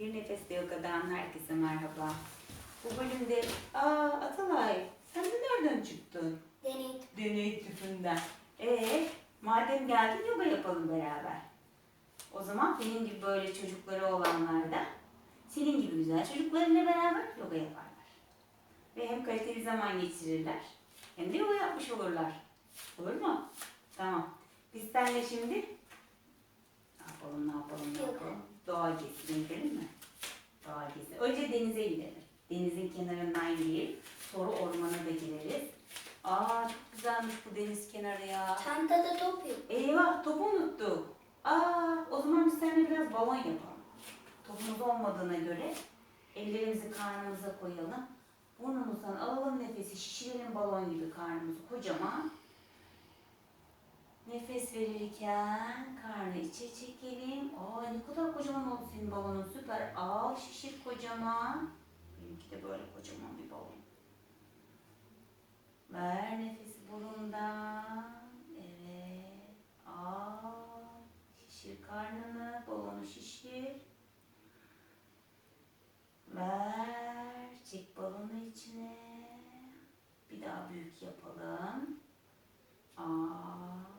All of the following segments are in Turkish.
Bir Nefes Yoga'dan herkese merhaba. Bu bölümde, aa Atalay sen de nereden çıktın? Deneyim. Deney tüpünden. Ee, madem geldin yoga yapalım beraber. O zaman benim gibi böyle çocukları olanlar da senin gibi güzel çocuklarıyla beraber yoga yaparlar. Ve hem kaliteli zaman geçirirler hem de yoga yapmış olurlar. Olur mu? Tamam. Biz seninle şimdi ne yapalım, ne yapalım, ne yapalım? Doğa gezisine gidelim mi? Doğa gezisi. Önce denize gidelim. Denizin kenarından yürüyelim. Sonra ormana da gireriz. Aa çok güzelmiş bu deniz kenarı ya. Çantada top yok. Eyvah topu unuttuk. Aa o zaman biz seninle biraz balon yapalım. Topumuz olmadığına göre ellerimizi karnımıza koyalım. Burnumuzdan alalım nefesi şişirelim balon gibi karnımızı kocaman. Nefes verirken karnı içe çekelim. Aa ne kadar kocaman oldu senin balonun süper. Al şişir kocaman. Benimki de böyle kocaman bir balon. Ver nefesi burundan. Evet. Al. Şişir karnını. Balonu şişir. Ver. Çek balonu içine. Bir daha büyük yapalım. Al.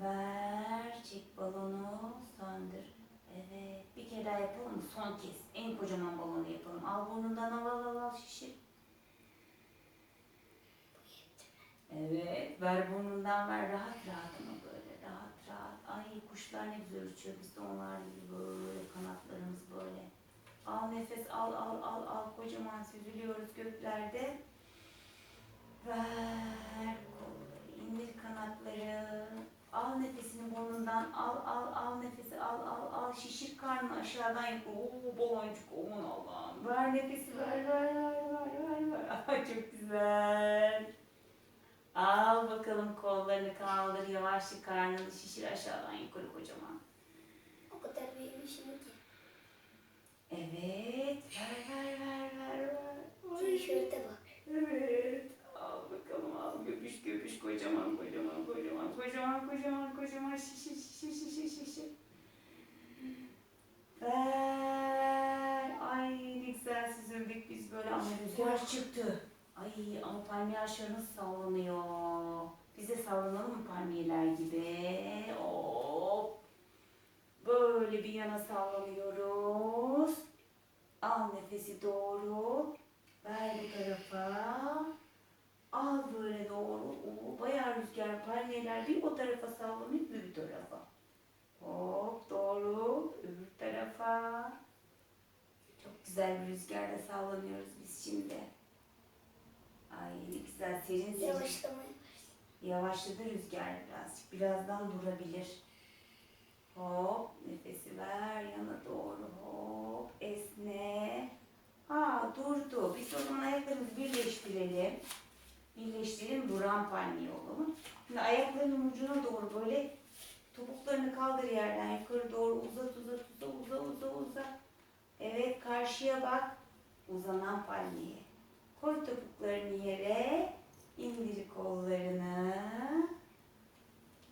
Ver. Çek balonu. Söndür. Evet. Bir kere daha yapalım mı? Son kez. En kocaman balonu yapalım. Al burnundan al al, al şişir. Evet. Ver burnundan ver. Rahat rahat ama böyle. Rahat rahat. Ay kuşlar ne güzel uçuyor. Biz de onlar gibi böyle kanatlarımız böyle. Al nefes al al al al. Kocaman süzülüyoruz göklerde. Ver kolları. indir kanatları. Al burnundan. Al al al nefesi al al al. Şişir karnını aşağıdan yap. Oo baloncuk aman Allah'ım. Ver nefesi ver ver ver ver ver. ver. Çok güzel. Al bakalım kollarını kaldır yavaşça karnını şişir aşağıdan yukarı kocaman. O kadar büyümüşüm ki. Evet. Ver ver ver ver ver. Tişörte bak. Evet. Al bakalım al göbüş göbüş kocaman kocaman kocaman kocaman kocaman kocaman şişir şişir şişir şişir. Ver. Ay ne güzel süzüldük biz böyle ama rüzgar çıktı. Ay ama palmiye ağaçları nasıl sallanıyor. Biz de sallanalım mı palmiyeler gibi? Hop. Böyle bir yana sallanıyoruz. Al nefesi doğru. Ver bu tarafa. Al böyle doğru. Oo, bayağı rüzgar palmiyeler bir o tarafa sallanıyor bir bu tarafa. Hop doğru. Öbür tarafa. Çok güzel bir rüzgarda sallanıyoruz biz şimdi. Ay ne güzel serin serin. Yavaşlamaya Yavaşladı rüzgar birazcık. Birazdan durabilir. Hop nefesi ver yana doğru hop esne. Aa durdu. Biz o zaman ayaklarımızı birleştirelim. Birleştirelim duran palmiye olalım. Şimdi ayaklarının ucuna doğru böyle topuklarını kaldır yerden yukarı doğru uzat uzat uzat uzat uzat uzat. Evet karşıya bak. Uzanan palmiye. Koy topuklarını yere. İndir kollarını.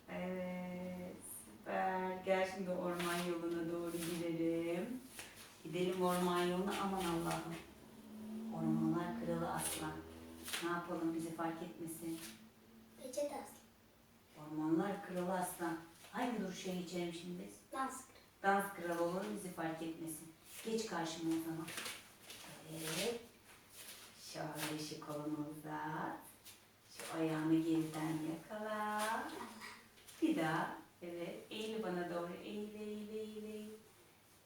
Evet, süper. Gel şimdi orman yoluna doğru gidelim. Gidelim orman yoluna. Aman Allah'ım. Kralı aslan. Ne yapalım bizi fark etmesin. peçete aslı. Ormanlar kralı aslan. Hangi duruşa geçelim şimdi biz? Dans. Dans kralı olur bizi fark etmesin. Geç karşıma o zaman. Evet. Şöyle şu kolunu uzat. Şu ayağını geriden yakala. Bir daha. Evet. Eğil bana doğru. Eğil, eğil, eğil, eğil.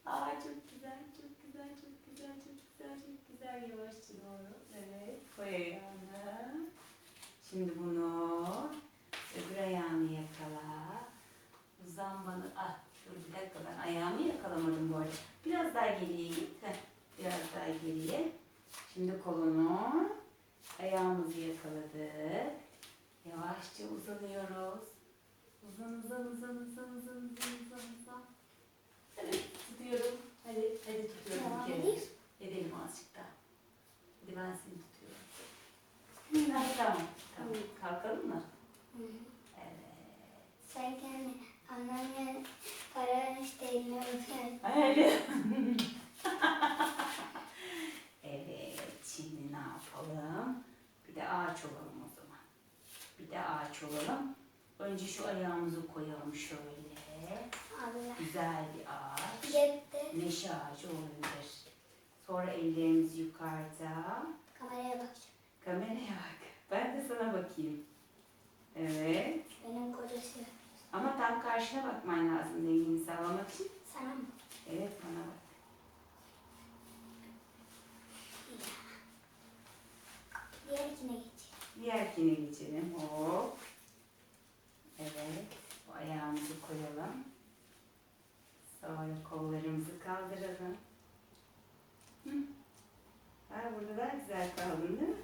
Aa çok güzel, çok güzel, çok güzel, çok güzel, çok güzel. Yavaşça doğru. Evet. Koy. Şimdi bunu öbür ayağını yakala. Uzan bana. Ah dur bir dakika ben ayağımı yakalamadım bu arada. Biraz daha geriye git. Heh, biraz daha geriye. Şimdi kolunu ayağımızı yakaladık. Yavaşça uzanıyoruz. Uzan uzan uzan uzan uzan uzan uzan uzan. Hadi tutuyorum. Hadi hadi tutuyorum edeyim. Edelim azıcık daha. Tutuyorum. Hadi tamam. Tamam. Kalkalım mı? Hı. Evet. Sen kendi anneanne para eline öper. Öyle. evet, şimdi ne yapalım? Bir de ağaç olalım o zaman. Bir de ağaç olalım. Önce şu ayağımızı koyalım şöyle. Allah. Güzel bir ağaç. Yetti. Meşe ağacı olabilir. Sonra ellerimiz yukarıda. Kameraya bakacağım. Kameraya bak. Ben de sana bakayım. Evet. Benim kocası. Ama tam karşına bakman lazım dengeni sağlamak için. Sana mı? Evet bana bak. Diğer ikine geç. Diğerkine geçelim. Hop. Evet. Bu ayağımızı koyalım. Sonra kollarımızı kaldıralım. Hı. Ha, burada daha güzel kaldın değil mi?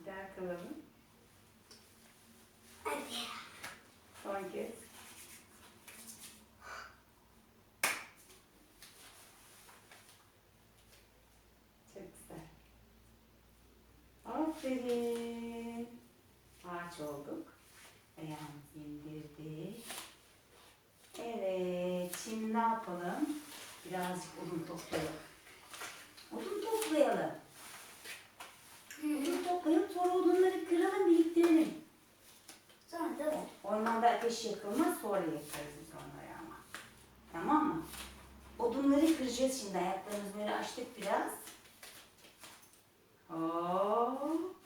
Bir daha kalalım. Hadi. Son kez. Çok güzel. Aferin. Ağaç olduk. Ayağımızı indirdik. Evet. Şimdi ne yapalım? Birazcık odun toplayalım. Odun toplayalım. Odun toplayalım sonra odunları kıralım biriktirelim. Sonra da Ateş yakılmaz sonra yakarız biz onları ama. Tamam mı? Odunları kıracağız şimdi. Ayaklarımızı böyle açtık biraz. Hop.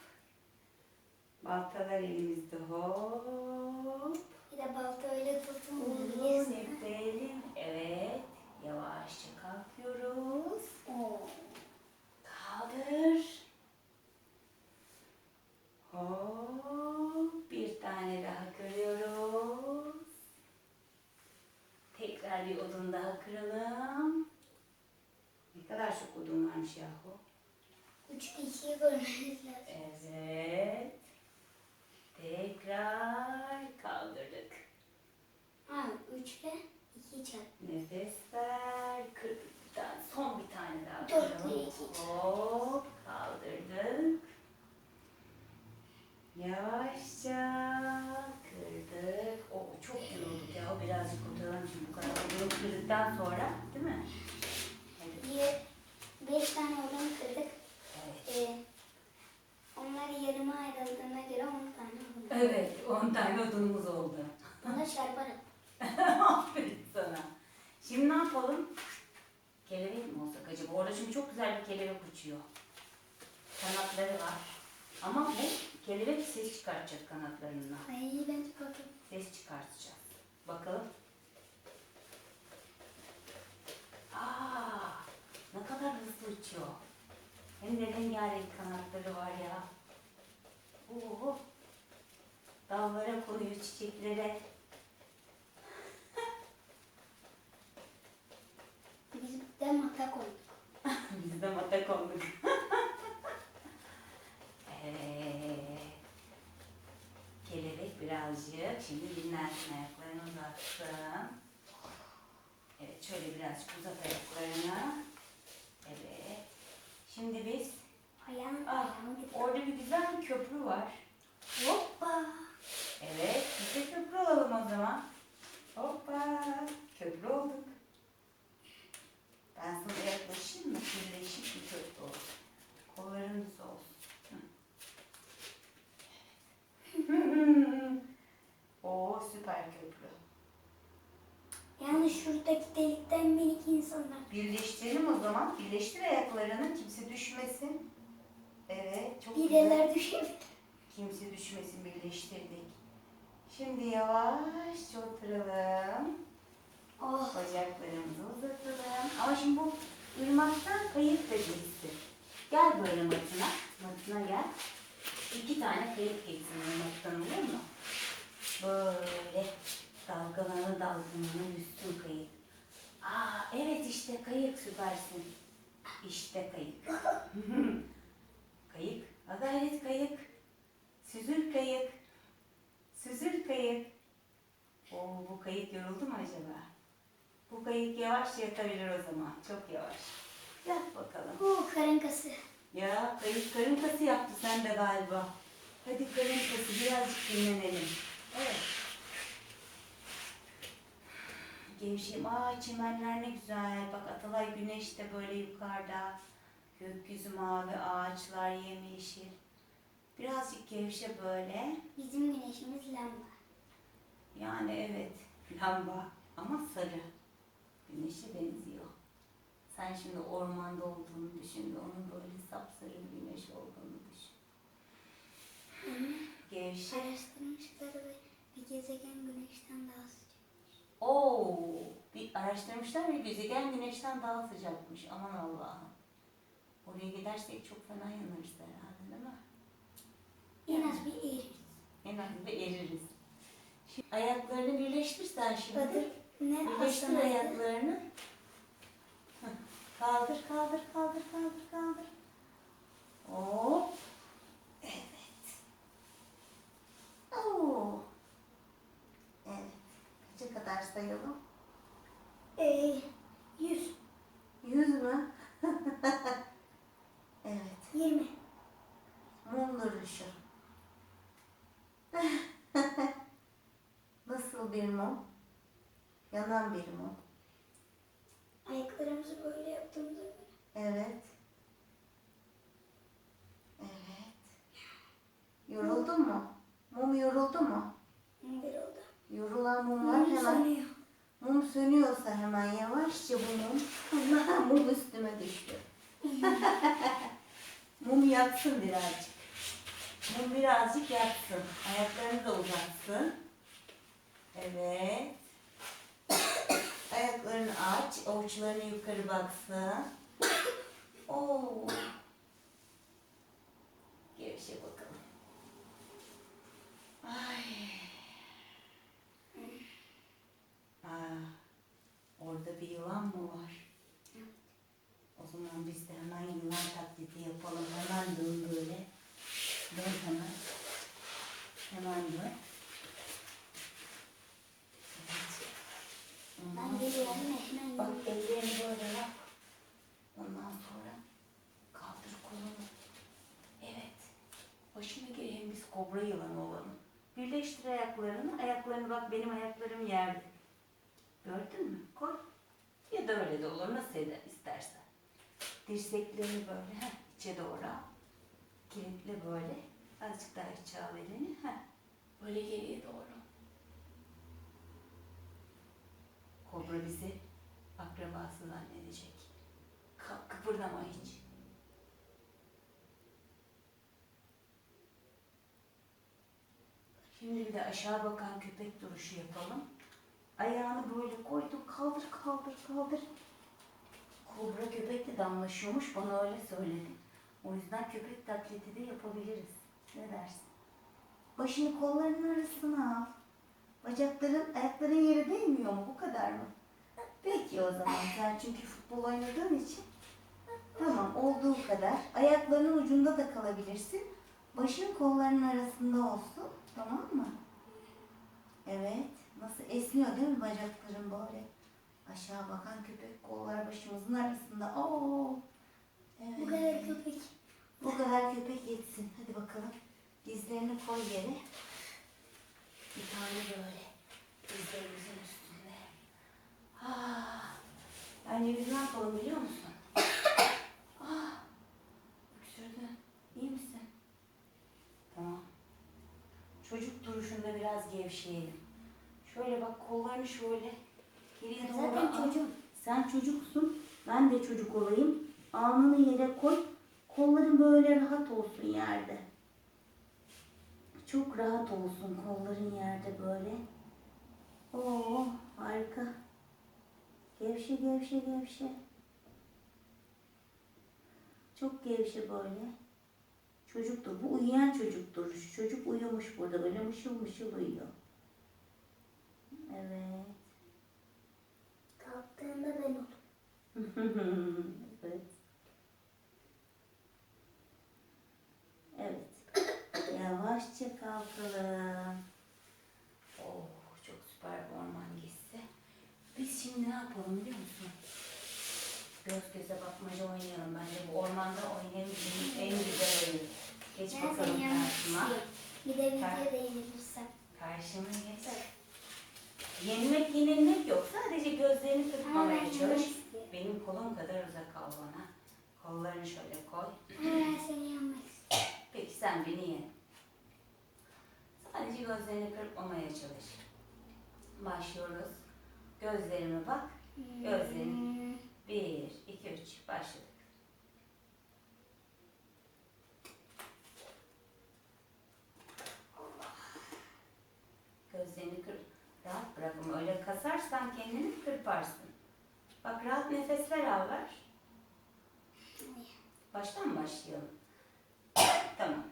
Baltalar elimizde hop. bir de balta öyle tutun. Uzun ipleyelim. Evet. Yavaşça kalkıyoruz. Oo. Kaldır. Hop. Bir tane daha kırıyoruz. Tekrar bir odun daha kıralım. Ne kadar çok odun varmış yahu. Üç ikiye bölmemiz lazım. Evet. Tekrar kaldırdık. Ha, üçle iki çarp. Nefes ver. Kırdık bir tane. Son bir tane daha Dört ve iki. Hop. Kaldırdık. Yavaşça kırdık. O çok yorulduk ya. O birazcık oturalım şimdi bu kadar. Kırdıktan sonra değil mi? Evet. Beş tane odun kırdık. Evet. Ee, onlar yarıma ayrıldığına göre on tane odun. Evet. 10 tane odunumuz oldu. Buna çarparım. Aferin sana. Şimdi ne yapalım? Kelebek mi olsak acaba? Orada çünkü çok güzel bir kelebek uçuyor. Kanatları var. Ama bu kelebek ses çıkartacak kanatlarından. Ay ben çarparım. Ses çıkartacağız. Bakalım. Aa, ne kadar hızlı uçuyor. Hem de rengarenk kanatları var ya. Oo, dallara konuyor çiçeklere. Biz de mata koyduk. Biz de mata konduk. evet. Kelebek birazcık şimdi dinlensin ayaklarını uzatsın. Evet şöyle birazcık uzat ayaklarını. Şimdi biz Ayağım, ah, orada bir güzel bir köprü var. Hoppa. Evet biz de köprü olalım o zaman. Hoppa köprü olduk. Ben sana yaklaşayım mı? Birleşik bir köprü olsun. Kollarımız olsun. Hı. Oo süper köprü. Yani şuradaki delikten minik insanlar. Birleştirelim o zaman. Birleştir ayaklarını. Kimse düşmesin. Evet çok. Bireler düşebilir. Kimse düşmesin birleştirdik. Şimdi yavaşça oturalım. Oh. Bacaklarımızı uzatalım. Ama şimdi bu ırmaktan kayık da geçsin. Gel böyle matına. Matına gel. İki tane kayık geçsin ırmaktan olur mu? Böyle dalgalana dalgalana üstün kayık. Aa evet işte kayık süpersin. İşte kayık. kayık. Ha gayret kayık. Süzül kayık. Süzül kayık. Oo, bu kayık yoruldu mu acaba? Bu kayık yavaş yatabilir o zaman. Çok yavaş. Yat bakalım. Oh karın kası. Ya kayık karın kası yaptı sen de galiba. Hadi karın kası birazcık dinlenelim. Evet. Gevşeyim. Aa çimenler ne güzel. Bak Atalay güneş de böyle yukarıda. Gökyüzü mavi, ağaçlar yemyeşil. Birazcık gevşe böyle. Bizim güneşimiz lamba. Yani evet lamba ama sarı. Güneşe benziyor. Sen şimdi ormanda olduğunu düşün ve onun böyle sapsarı güneş olduğunu düşün. Gevşe. Araştırmışlar ve bir gezegen güneşten daha. Oo, bir araştırmışlar ve gezegen güneşten daha sıcakmış. Aman Allah'ım. Oraya gidersek çok fena yanarız herhalde değil mi? En az bir eririz. En az bir eririz. Şimdi ayaklarını birleştirsen şimdi. Badır ne Birleştir ayaklarını. Kaldır, kaldır, kaldır, kaldır, kaldır. Hop. saindo. Yavaşça bu mum. Allah mum üstüme düştü. mum yatsın birazcık. Mum birazcık yatsın. Ayaklarını da uzatsın. Evet. Ayaklarını aç. Avuçlarını yukarı baksın. Oo. Gevşe bakalım. Ay. Aa, orada bir yılan mı var? O zaman biz de hemen yılan taklidi yapalım. Hemen dön böyle. Dön hemen. Hemen dön. Ben geliyorum hemen Bak ellerini böyle yap. Ondan sonra kaldır kolunu. Evet. Başına gelin biz kobra yılanı olalım. Birleştir ayaklarını. Ayaklarını bak benim ayaklarım yerde. Gördün mü? Koy. Ya da öyle de olur. Nasıl eder, istersen. Dirseklerini böyle heh, içe doğru al. Kilitle böyle. Azıcık daha içe al elini. Heh. Böyle geriye doğru. Kobra bizi akrabası zannedecek. Ka- kıpırdama hiç. Şimdi bir de aşağı bakan köpek duruşu yapalım. Ayağını böyle koydun kaldır kaldır kaldır. Kobra köpekle damlaşıyormuş bana öyle söyledi. O yüzden köpek taklidi de yapabiliriz. Ne dersin? Başını kollarının arasına al. Bacakların, ayakların yere değmiyor mu? Bu kadar mı? Peki o zaman sen çünkü futbol oynadığın için. Tamam olduğu kadar. Ayaklarının ucunda da kalabilirsin. Başın kollarının arasında olsun. Tamam mı? Evet. Nasıl esniyor değil mi bacakların böyle? Aşağı bakan köpek kollar başımızın arasında. Oo. Evet. Bu kadar köpek. Bu kadar köpek yetsin. Hadi bakalım. Dizlerini koy yere. Bir tane böyle. Dizlerimizin üstünde. Ah. Yani biz ne yapalım biliyor musun? Ah. Öksürdün. İyi misin? Tamam. Çocuk duruşunda biraz gevşeyelim. Şöyle bak kollarını şöyle geriye doğru zaten al. çocuğum. Sen çocuksun. Ben de çocuk olayım. Alnını yere koy. Kolların böyle rahat olsun yerde. Çok rahat olsun kolların yerde böyle. Oo harika. Gevşe gevşe gevşe. Çok gevşe böyle. Çocuktur. Bu uyuyan çocuktur. Çocuk uyumuş burada böyle mışıl mışıl uyuyor. Evet. Kalktığında ben oldum. evet. Evet. Yavaşça kalkalım. Oh çok süper bir orman gezisi. Biz şimdi ne yapalım biliyor musun? Göz göze bakmaca oynayalım. Bence bu ormanda oynayabildiğimiz en güzel oyun. Geç Ben bakalım karşıma. Bir de videoya değinilirsem. Karşıma geç. Yenmek yenilmek yok. Sadece gözlerini yemek çalış. Benim kolum kadar uzak al bana. Kollarını şöyle koy. Ben seni istiyorum. Peki sen beni ye. Sadece gözlerini kırpmamaya çalış. Başlıyoruz. Gözlerime bak. Hmm, Bir, iki, üç. Başladık. Gözlerini kır. Rahat bırak kasarsan kendini kırparsın. Bak rahat nefesler al ver. Baştan başlayalım? tamam.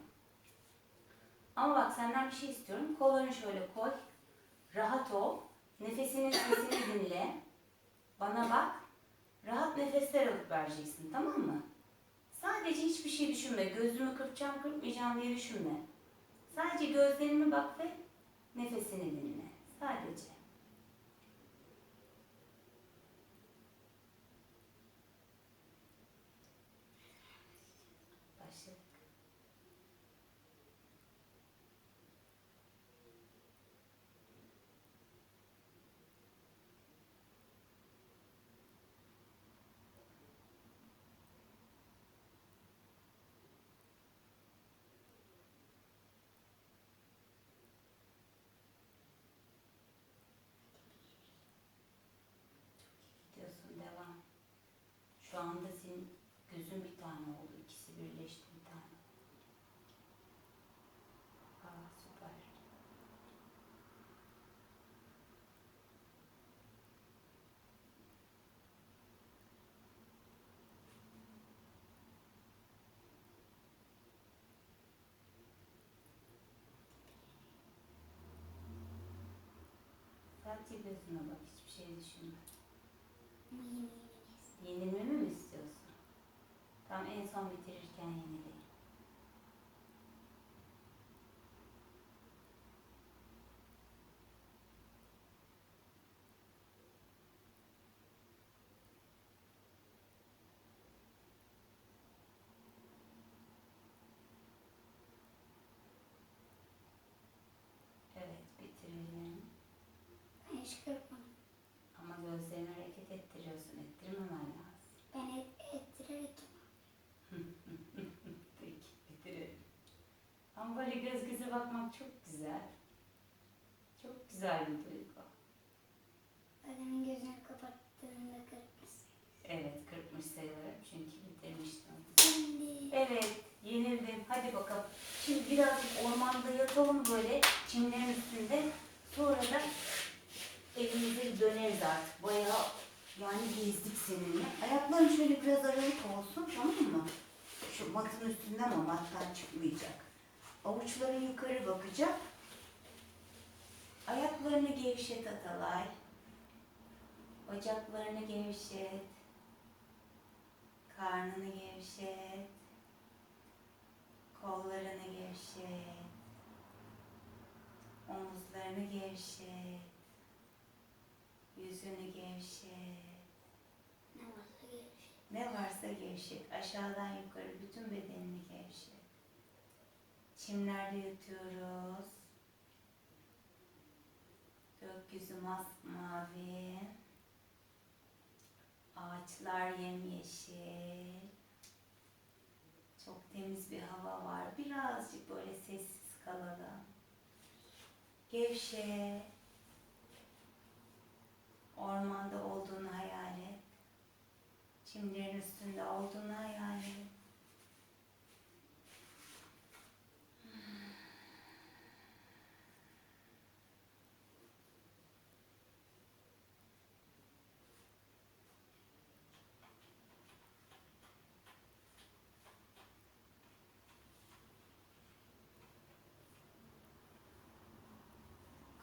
Ama bak senden bir şey istiyorum. Kollarını şöyle koy. Rahat ol. Nefesinin sesini dinle. Bana bak. Rahat nefesler alıp vereceksin tamam mı? Sadece hiçbir şey düşünme. Gözümü kırpacağım kırpmayacağım diye düşünme. Sadece gözlerime bak ve nefesini dinle. Sadece. Şu anda senin gözün bir tane oldu. İkisi birleşti bir tane. Aa süper. Sadece gözüne bak. Hiçbir şey düşünme. Yenilmemi mi istiyorsun? Tam en son bitirirken yenileyim. Evet bitirelim. Ben hiç kırpmadım. Gözlerini hareket ettiriyorsun. Ettirmemen lazım. Ben et, ettirerek Peki bitirelim. Ama böyle göz göze bakmak çok güzel. Çok güzel bir duygu. Adamın gözünü kapattığında kırpmışsın. Evet kırpmış sayılırım çünkü bitirmiştim. Şimdi Evet yenildim. Hadi bakalım. Şimdi birazcık ormanda yatalım böyle çimlerin üstünde. Sonra da yani gezdik seninle. Ayakların şöyle biraz aralık olsun tamam mı? Şu matın üstünde ama mattan çıkmayacak. Avuçların yukarı bakacak. Ayaklarını gevşet Atalay. Bacaklarını gevşet. Karnını gevşet. Kollarını gevşet. Omuzlarını gevşet. Yüzünü gevşet. Ne varsa gevşet. Aşağıdan yukarı bütün bedenini gevşet. Çimlerde yatıyoruz. Gökyüzü masmavi. Ağaçlar yemyeşil. Çok temiz bir hava var. Birazcık böyle sessiz kalalım. Gevşe. Ormanda olduğunu hayal et. Çimlerin üstünde olduğunu hayal et.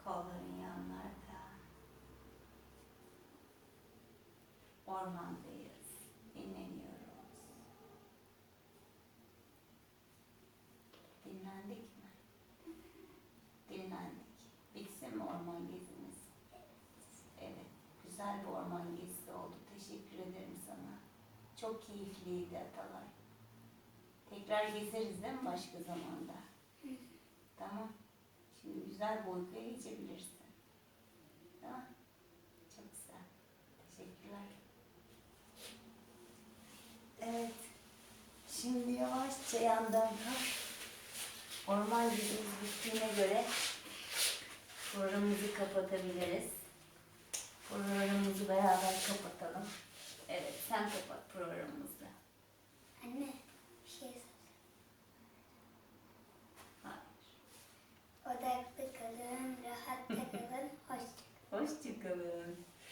Kolların yanlarda. Ormandayız. Çok keyifliydi atalar. Tekrar gezeriz değil mi başka zamanda? Tamam. Şimdi güzel bir uykuya geçebilirsin. Tamam. Çok güzel. Teşekkürler. Evet. Şimdi yavaşça yandan orman gezimiz bittiğine göre programımızı kapatabiliriz. Programımızı beraber kapatalım. Evet, sen kapat programımızı. Anne, bir şey soracağım. Hayır. Odaklı kalın, rahat kalın, hoşça kalın. Hoşçakalın.